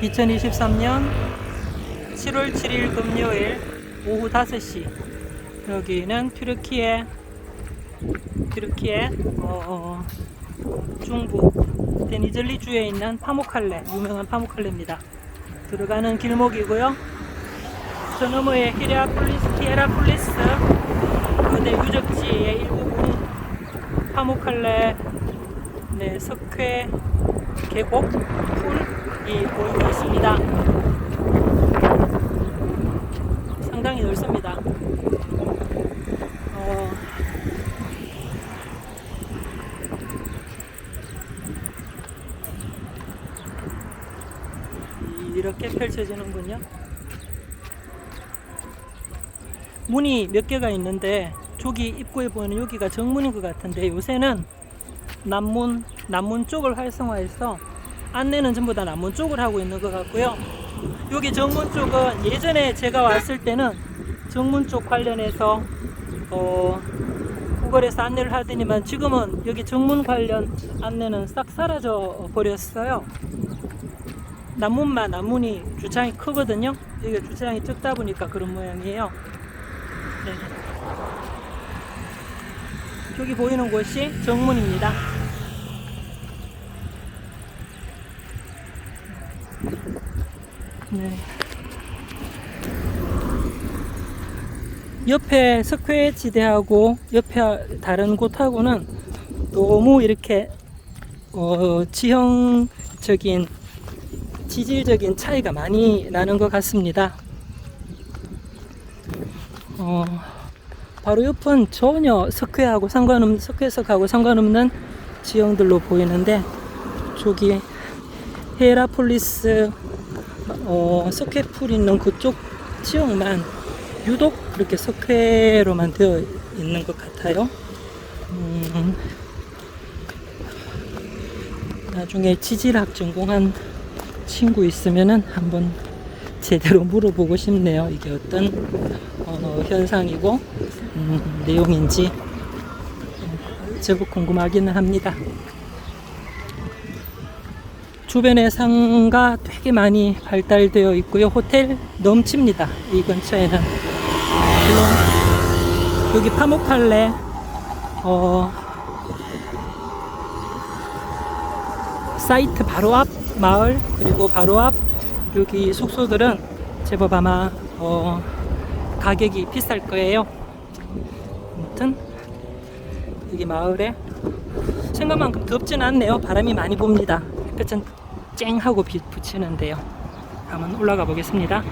2023년 7월 7일 금요일 오후 5시 여기는 튀르키예 튀르키예 어, 어, 중부 데니즐리주에 있는 파무칼레 유명한 파무칼레입니다. 들어가는 길목이고요. 저 너머에 히라폴리스 히에라폴리스 거대 유적지의 일부분 파무칼레 네, 석회 계곡 풀이 보이고 있습니다. 상당히 넓습니다. 어, 이렇게 펼쳐지는군요. 문이 몇 개가 있는데 저기 입구에 보이는 여기가 정문인 것 같은데 요새는 남문 남문 쪽을 활성화해서 안내는 전부 다 남문 쪽을 하고 있는 것 같고요. 여기 정문 쪽은 예전에 제가 왔을 때는 정문 쪽 관련해서 어, 구글에서 안내를 하더니만 지금은 여기 정문 관련 안내는 싹 사라져 버렸어요. 남문만 남문이 주차장이 크거든요. 여기 주차장이 적다 보니까 그런 모양이에요. 네. 저기 보이는 곳이 정문입니다. 네. 옆에 석회 지대하고 옆에 다른 곳하고는 너무 이렇게 어, 지형적인 지질적인 차이가 많이 나는 것 같습니다. 어, 바로 옆은 전혀 석회하고 상관없는 석회석하고 상관없는 지형들로 보이는데 저기 헤라폴리스 어, 석회풀 있는 그쪽 지역만 유독 그렇게 석회로만 되어 있는 것 같아요. 음, 나중에 지질학 전공한 친구 있으면은 한번 제대로 물어보고 싶네요. 이게 어떤 어, 현상이고 음, 내용인지 음, 제법 궁금하기는 합니다. 주변에 상가 되게 많이 발달되어 있고요. 호텔 넘칩니다. 이 근처에는 물론 여기 파묵칼레 어, 사이트 바로 앞 마을 그리고 바로 앞 여기 숙소들은 제법 아마 어, 가격이 비쌀 거예요. 아무튼 여기 마을에 생각만큼 덥진 않네요. 바람이 많이 붑니다. 햇볕은 쨍 하고 빛 붙이는데요. 한번 올라가 보겠습니다.